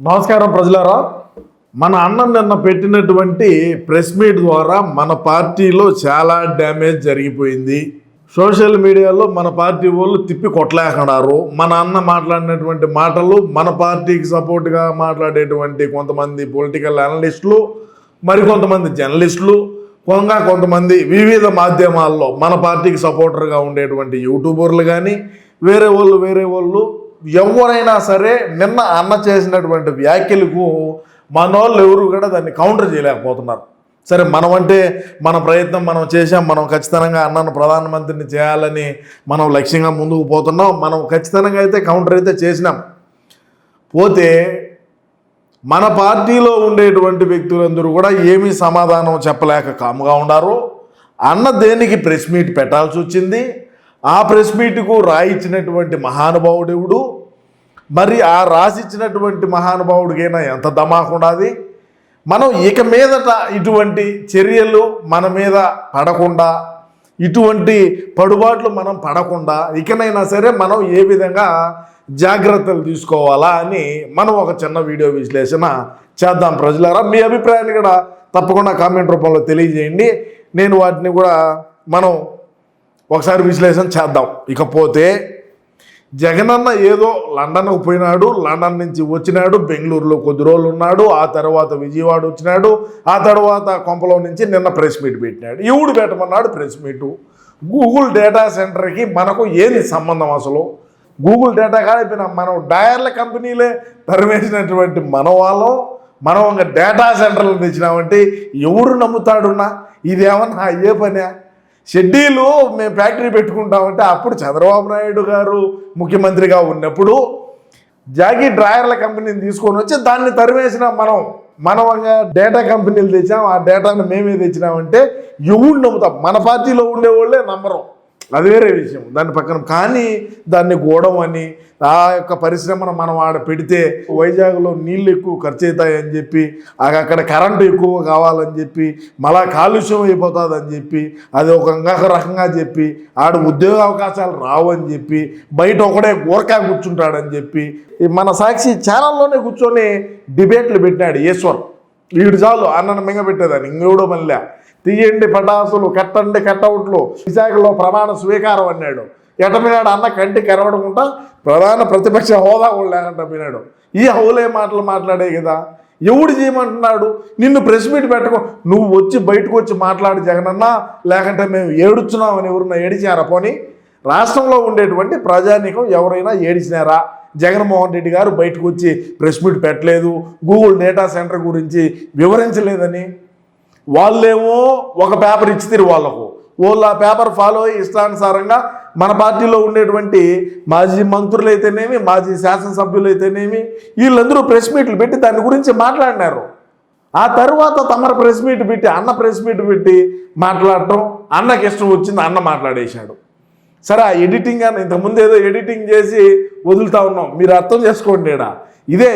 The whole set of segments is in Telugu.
నమస్కారం ప్రజలారా. మన అన్న నిన్న పెట్టినటువంటి ప్రెస్ మీట్ ద్వారా మన పార్టీలో చాలా డ్యామేజ్ జరిగిపోయింది. సోషల్ మీడియాలో మన పార్టీ వాళ్ళు తిప్పి కొట్టలేకున్నారు మన అన్న మాట్లాడినటువంటి మాటలు మన పార్టీకి సపోర్ట్గా మాట్లాడేటువంటి కొంతమంది పొలిటికల్ అనలిస్టులు మరికొంతమంది జర్నలిస్టులు కొంగా కొంతమంది వివిధ మాధ్యమాల్లో మన పార్టీకి సపోర్టర్గా ఉండేటువంటి యూట్యూబర్లు కానీ వేరే వాళ్ళు వేరే వాళ్ళు ఎవరైనా సరే నిన్న అన్న చేసినటువంటి వ్యాఖ్యలకు మన వాళ్ళు ఎవరు కూడా దాన్ని కౌంటర్ చేయలేకపోతున్నారు. సరే మనం అంటే మన ప్రయత్నం మనం చేసాం మనం ఖచ్చితంగా అన్నను ప్రధానమంత్రిని చేయాలని మనం లక్ష్యంగా ముందుకు పోతున్నాం మనం ఖచ్చితంగా అయితే కౌంటర్ అయితే చేసినాం. పోతే మన పార్టీలో ఉండేటువంటి వ్యక్తులందరూ కూడా ఏమీ సమాధానం చెప్పలేక కాముగా ఉన్నారు అన్న దేనికి ప్రెస్ మీట్ పెట్టాల్సి వచ్చింది? ఆ ప్రెస్ మీట్కు రాయిచ్చినటువంటి మహానుభావుడెవుడు మరి ఆ రాసిచ్చినటువంటి మహానుభావుడికైనా ఎంత దమాకుండాది? మనం ఇక మీదట ఇటువంటి చర్యలు మన మీద పడకుండా ఇటువంటి పడుబాట్లు మనం పడకుండా ఇకనైనా సరే మనం ఏ విధంగా జాగ్రత్తలు తీసుకోవాలా అని మనం ఒక చిన్న వీడియో విశ్లేషణ చేద్దాం ప్రజలారా. మీ అభిప్రాయాన్ని కూడా తప్పకుండా కామెంట్ రూపంలో తెలియజేయండి. నేను వాటిని కూడా మనం ఒకసారి విశ్లేషణ చేద్దాం. ఇకపోతే జగనన్న ఏదో లండన్కు పోయినాడు లండన్ నుంచి వచ్చినాడు బెంగళూరులో కొద్ది రోజులు ఉన్నాడు ఆ తర్వాత విజయవాడ వచ్చినాడు ఆ తర్వాత కొంపలో నుంచి నిన్న ప్రెస్ మీట్ పెట్టినాడు. ఎవడు పెట్టమన్నాడు ప్రెస్ మీటు. గూగుల్ డేటా సెంటర్కి మనకు ఏంది సంబంధం అసలు? గూగుల్ డేటా కాడిపోయినా మనం డయర్ల కంపెనీలే తరివేసినటువంటి మన వాళ్ళం మనం ఇంకా డేటా సెంటర్లు తెచ్చినామంటే ఎవరు నమ్ముతాడున్నా? ఇదేమన్నా అయ్యే పనే? షెడ్యూలు మేము ఫ్యాక్టరీ పెట్టుకుంటామంటే అప్పుడు చంద్రబాబు నాయుడు గారు ముఖ్యమంత్రిగా ఉన్నప్పుడు జాకీ డ్రాయర్ల కంపెనీని తీసుకొని వచ్చి దాన్ని తరివేసిన మనం మనం డేటా కంపెనీలు తెచ్చాం ఆ డేటాను మేమే తెచ్చినామంటే ఎవడు నమ్ముతాం మన పార్టీలో ఉండేవాళ్ళే నమ్మరు అది వేరే విషయం. దాని పక్కన కానీ దాన్ని గోడం అని ఆ యొక్క పరిశ్రమను మనం ఆడ పెడితే వైజాగ్లో నీళ్ళు ఎక్కువ ఖర్చు అవుతాయని చెప్పి అక్కడ కరెంటు ఎక్కువ కావాలని చెప్పి మళ్ళా కాలుష్యం అయిపోతుంది అని చెప్పి అది ఒక రకంగా చెప్పి ఆడ ఉద్యోగ అవకాశాలు రావని చెప్పి బయట ఒకడే గోరకా కూర్చుంటాడని చెప్పి మన సాక్షి ఛానల్లోనే కూర్చొని డిబేట్లు పెట్టినాడు ఈశ్వర్. వీడు చాలు అన్నను మింగబెట్టేదాన్ని. ఇంకెవడో మళ్ళీ. తీయండి పటాసులు కట్టండి కట్టవుట్లు విశాఖలో ప్రమాణ స్వీకారం అన్నాడు. ఎటమినాడు అన్న కంటి కనబడకుండా ప్రధాన ప్రతిపక్ష హోదా కూడా లేకుండా పోయినాడు ఈ హౌలే మాటలు మాట్లాడే కదా. ఎవడు చేయమంటున్నాడు? నిన్ను ప్రెస్ మీట్ పెట్టుకో. నువ్వు వచ్చి బయటకు వచ్చి మాట్లాడి జగనన్నా. లేకంటే మేము ఏడుచున్నామని ఎవరన్నా ఏడిచారా పోనీ? రాష్ట్రంలో ఉండేటువంటి ప్రజానీకం ఎవరైనా ఏడిచినారా? జగన్మోహన్ రెడ్డి గారు బయటకు వచ్చి ప్రెస్ మీట్ పెట్టలేదు. గూగుల్ డేటా సెంటర్ గురించి వివరించలేదని. వాళ్ళేమో ఒక పేపర్ ఇచ్చితిరు వాళ్ళకు. వాళ్ళు ఆ పేపర్ ఫాలో అయ్యి ఇష్టానుసారంగా మన పార్టీలో ఉండేటువంటి మాజీ మంత్రులు అయితేనేమి మాజీ శాసనసభ్యులు అయితేనేమి వీళ్ళందరూ ప్రెస్ మీట్లు పెట్టి దాని గురించి మాట్లాడినారు. ఆ తర్వాత తమరు ప్రెస్ మీట్ పెట్టి అన్న ప్రెస్ మీట్ పెట్టి మాట్లాడటం అన్నకి ఇష్టం వచ్చింది అన్న మాట్లాడేశాడు. సరే ఆ ఎడిటింగ్ అని ఇంతకుముందు ఏదో ఎడిటింగ్ చేసి వదులుతా ఉన్నాం. మీరు అర్థం చేసుకోండి ఇదే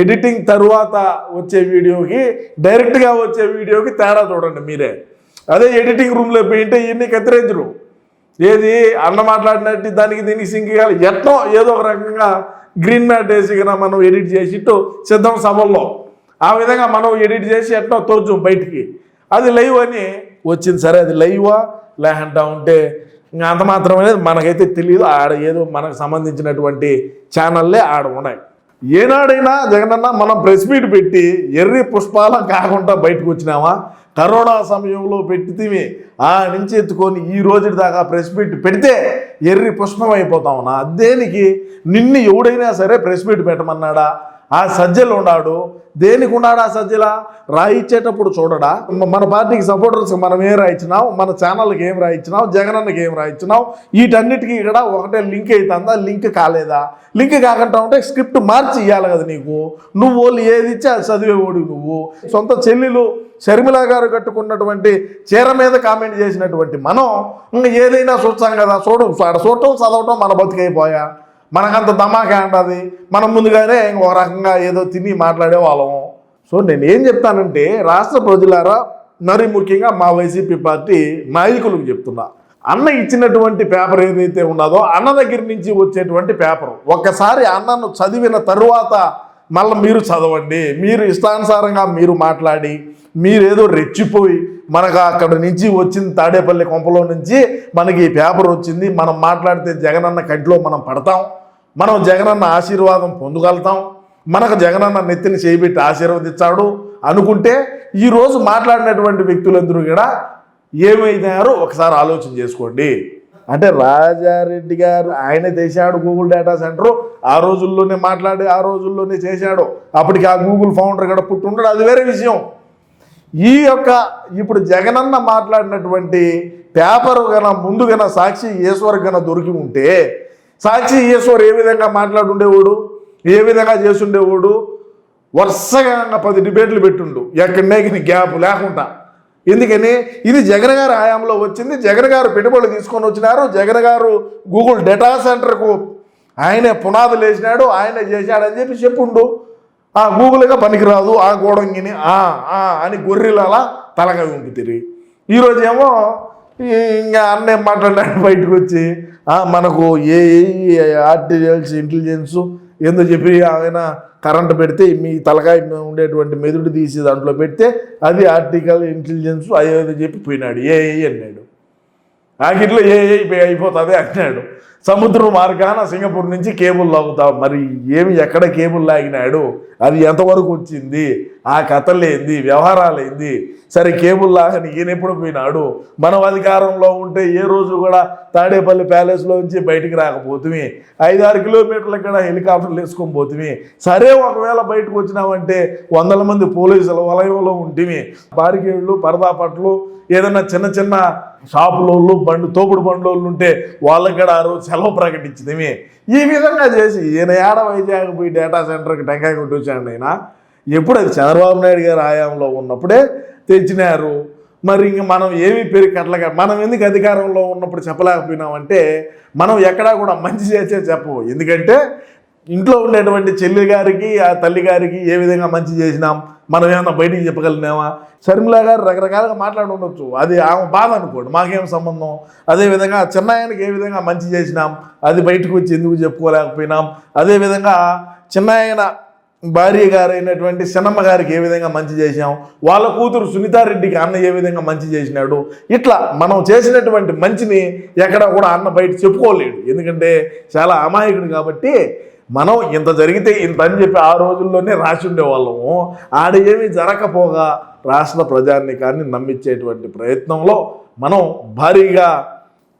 ఎడిటింగ్ తరువాత వచ్చే వీడియోకి డైరెక్ట్గా వచ్చే వీడియోకి తేడా చూడండి మీరే. అదే ఎడిటింగ్ రూమ్లో పోయింటే ఇవన్నీ కత్తిరించరు ఏది అన్న మాట్లాడినట్టు దానికి దీనికి సింక్ కాదు ఎట్లా ఏదో ఒక రకంగా గ్రీన్ మ్యాట్ వేసి మనం ఎడిట్ చేసిట్టు సిద్ధం సభల్లో. ఆ విధంగా మనం ఎడిట్ చేసి ఎట్లా తోచు బయటికి. అది లైవ్ అని వచ్చింది సరే అది లైవా? లేకంటా ఉంటే ఇంకా అంత అనేది మనకైతే తెలియదు ఆడ ఏదో మనకు సంబంధించినటువంటి ఛానల్లే ఆడ ఉన్నాయి. ఏనాడైనా జగనన్న మనం ప్రెస్ మీట్ పెట్టి ఎర్రి పుష్పాలం కాకుండా బయటకు వచ్చినామా? కరోనా సమయంలో పెట్టితే ఆ నుంచి ఎత్తుకొని ఈ రోజు దాకా ప్రెస్ మీట్ పెడితే ఎర్రి పుష్పం అయిపోతామన్నా దేనికి? నిన్ను ఎవడైనా సరే ప్రెస్ మీట్ పెట్టమన్నాడా? ఆ సజ్జలు ఉన్నాడు. దేనికి ఉన్నాడు ఆ సజ్జల? రాయిచ్చేటప్పుడు చూడడా? మన పార్టీకి సపోర్టర్స్ మనం ఏం రాయించినాం మన ఛానల్కి ఏం రాయించినాం జగనన్నకి ఏం రాయించినాం వీటన్నిటికీ ఇక్కడ ఒకటే లింక్ అవుతుందా? లింక్ కాలేదా? లింక్ కాకుండా ఉంటే స్క్రిప్ట్ మార్చి ఇవ్వాలి కదా నీకు? నువ్వు వాళ్ళు ఏది ఇచ్చి అది చదివేవాడు నువ్వు. సొంత చెల్లెలు షర్మిల గారు కట్టుకున్నటువంటి చీర మీద కామెంట్ చేసినటువంటి మనం ఇంకా ఏదైనా చూస్తాం కదా. చూడ చూడటం చదవటం మన బతికైపోయా. మనకంత దమాకా ఉంటుంది మనం ముందుగానే ఒక రకంగా ఏదో తిని మాట్లాడే వాళ్ళము సో నేను ఏం చెప్తానంటే రాష్ట్ర ప్రజలారా మరి ముఖ్యంగా మా వైసీపీ పార్టీ నాయకులకు చెప్తున్నా. అన్న ఇచ్చినటువంటి పేపర్ ఏదైతే ఉన్నదో అన్న దగ్గర నుంచి వచ్చేటువంటి పేపర్. ఒక్కసారి అన్నను చదివిన తరువాత మళ్ళీ మీరు చదవండి మీరు ఇష్టానుసారంగా మీరు మాట్లాడి మీరేదో రెచ్చిపోయి మనకు అక్కడ నుంచి వచ్చింది తాడేపల్లి కొంపలో నుంచి మనకి ఈ పేపర్ వచ్చింది మనం మాట్లాడితే జగనన్న కంటిలో మనం పడతాం మనం జగనన్న ఆశీర్వాదం పొందగలుగుతాం మనకు జగనన్న నెత్తిని చేయిబెట్టి ఆశీర్వదించాడు అనుకుంటే ఈరోజు మాట్లాడినటువంటి వ్యక్తులందరూ కూడా ఏమైనారో ఒకసారి ఆలోచన చేసుకోండి. అంటే రాజారెడ్డి గారు ఆయన తెసాడు గూగుల్ డేటా సెంటర్ ఆ రోజుల్లోనే మాట్లాడి ఆ రోజుల్లోనే చేశాడు. అప్పటికి ఆ గూగుల్ ఫౌండర్ కూడా పుట్టుంటాడు అది వేరే విషయం. ఈ యొక్క ఇప్పుడు జగనన్న మాట్లాడినటువంటి పేపర్ గన ముందు గన సాక్షి ఈశ్వర్ గన దొరికి ఉంటే సాక్షి ఈశ్వర్ ఏ విధంగా మాట్లాడుండేవాడు? ఏ విధంగా చేసుండేవాడు? వరుసగా పది డిబేట్లు పెట్టుండు. ఎక్కడనే గ్యాప్ లేకుండా. ఎందుకని? ఇది జగన్ గారి హయాంలో వచ్చింది. జగన్ గారు పెట్టుబడులు తీసుకొని వచ్చినారు. జగన్ గారు గూగుల్ డేటా సెంటర్కు ఆయనే పునాదులు వేసినాడు ఆయనే చేశాడని చెప్పి చెప్పుండు. ఆ గూగుల్గా పనికిరాదు ఆ గోడంగిని ఆ ఆ అని గొర్రెలలా తలగా ఉంపుతిరి తిరిగి ఈరోజు ఏమో ఇంకా అన్నే మాట్లాడాడు బయటకు వచ్చి మనకు ఏ ఆర్టిఫిషియల్స్ ఇంటెలిజెన్స్ ఏందో చెప్పి ఆయన కరెంట్ పెడితే మీ తలకాయ ఉండేటువంటి మెదుడు తీసి దాంట్లో పెడితే అది ఆర్టికల్ ఇంటెలిజెన్స్ అయ్యేది చెప్పి పోయినాడు. ఏ అన్నాడు. ఆ ఏ ఏ అయిపోతుంది అన్నాడు. సముద్రం మార్గాన సింగపూర్ నుంచి కేబుల్ లాగుతాం మరి ఏమి ఎక్కడ కేబుల్ లాగినాడు? అది ఎంతవరకు వచ్చింది? ఆ కథలేంది? వ్యవహారాలేంది? సరే కేబుల్ లాగని ఈయన ఎప్పుడు పోయినాడు? మనం అధికారంలో ఉంటే ఏ రోజు కూడా తాడేపల్లి ప్యాలెస్లో నుంచి బయటికి రాకపోతుంది ఐదారు కిలోమీటర్ల ఇక్కడ హెలికాప్టర్లు వేసుకొని పోతుంది సరే ఒకవేళ బయటకు వచ్చినామంటే వందల మంది పోలీసుల వలయంలో ఉంటుంది బారికేళ్ళు పరదాపట్లు ఏదైనా చిన్న చిన్న షాపులోళ్ళు బండ్లు తోపుడు బండ్లోళ్ళు ఉంటే వాళ్ళకి కూడా ఆ రోజు సెలవు ప్రకటించింది ఈ విధంగా చేసి ఈయన ఏడ వైజాగ్ పోయి డేటా సెంటర్కి టెంకాయ కొట్టి ఆయన? ఎప్పుడు అది చంద్రబాబు నాయుడు గారు ఆయాంలో ఉన్నప్పుడే తెచ్చినారు. మరి ఇంక మనం ఏమి పెరిగి కట్టలేక మనం ఎందుకు అధికారంలో ఉన్నప్పుడు చెప్పలేకపోయినామంటే మనం ఎక్కడా కూడా మంచి చేసే చెప్పవు. ఎందుకంటే ఇంట్లో ఉండేటువంటి చెల్లి గారికి ఆ తల్లి గారికి ఏ విధంగా మంచి చేసినాం? మనం ఏమన్నా బయటికి చెప్పగలిగినామా? షర్మిల గారు రకరకాలుగా మాట్లాడి ఉండొచ్చు. అది ఆమె బాధ అనుకోండి. మాకేం సంబంధం? అదేవిధంగా చిన్నాయనకి ఏ విధంగా మంచి చేసినాం? అది బయటకు వచ్చి ఎందుకు చెప్పుకోలేకపోయినాం? అదేవిధంగా చిన్నాయన భార్య గారైనటువంటి చిన్నమ్మ గారికి ఏ విధంగా మంచి చేశాం వాళ్ళ కూతురు సునీతారెడ్డికి అన్న ఏ విధంగా మంచి చేసినాడు? ఇట్లా మనం చేసినటువంటి మంచిని ఎక్కడ కూడా అన్న బయట చెప్పుకోలేడు. ఎందుకంటే చాలా అమాయకుడు కాబట్టి మనం ఇంత జరిగితే ఇంత అని చెప్పి ఆ రోజుల్లోనే రాసి ఉండేవాళ్ళము. ఆడ ఏమీ జరగకపోగా రాష్ట్ర ప్రజానికాన్ని నమ్మించేటువంటి ప్రయత్నంలో మనం భారీగా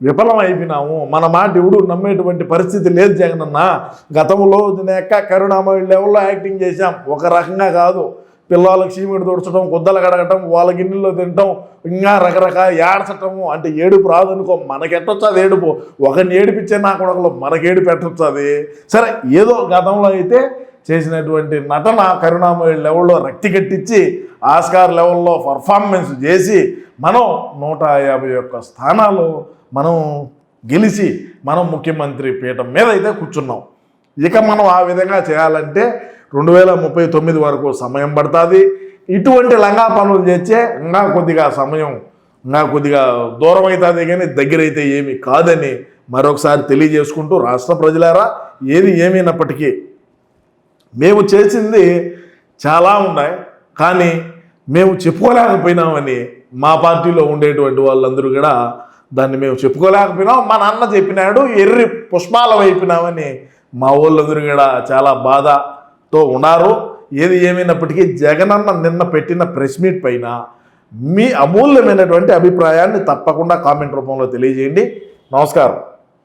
విఫలం అయిపోయినాము. మన మాట ఎవడు నమ్మేటువంటి పరిస్థితి లేదు జగనన్న. గతంలో ఎక్క కరుణామయ లెవెల్లో యాక్టింగ్ చేశాం? ఒక రకంగా కాదు. పిల్లలకు చీమిడి తుడచడం గుద్దలు కడగటం వాళ్ళ గిన్నెల్లో తినటం ఇంకా రకరకాల ఏడ్చటము. అంటే ఏడుపు రాదు అనుకో మనకెట్టొచ్చు అది ఏడుపు? ఒకరిని ఏడిపించే నా కొడకలు మనకేడు పెట్టచ్చు అది? సరే ఏదో గతంలో అయితే చేసినటువంటి నటన కరుణామయ లెవెల్లో రక్తి కట్టించి ఆస్కార్ లెవెల్లో పర్ఫార్మెన్స్ చేసి మనం నూట యాభై ఒక్క స్థానాలు మనం గెలిచి మనం ముఖ్యమంత్రి పీఠం మీద అయితే కూర్చున్నాం. ఇక మనం ఆ విధంగా చేయాలంటే రెండు వేల ముప్పై తొమ్మిది వరకు సమయం పడుతుంది. ఇటువంటి లంగా పనులు చేస్తే ఇంకా కొద్దిగా సమయం ఇంకా కొద్దిగా దూరం అవుతుంది కానీ దగ్గర అయితే ఏమి కాదని మరొకసారి తెలియజేసుకుంటూ రాష్ట్ర ప్రజలారా ఏది ఏమైనప్పటికీ మేము చేసింది చాలా ఉన్నాయి. కానీ మేము చెప్పుకోలేకపోయినామని మా పార్టీలో ఉండేటువంటి వాళ్ళందరూ కూడా దాన్ని మేము చెప్పుకోలేకపోయినాం. మా నాన్న చెప్పినాడు ఎర్రి పుష్పాల వైపునామని మా వాళ్ళందరూ కూడా చాలా బాధతో ఉన్నారు. ఏది ఏమైనప్పటికీ జగనన్న నిన్న పెట్టిన ప్రెస్ మీట్ పైన మీ అమూల్యమైనటువంటి అభిప్రాయాన్ని తప్పకుండా కామెంట్ రూపంలో తెలియజేయండి. నమస్కారం.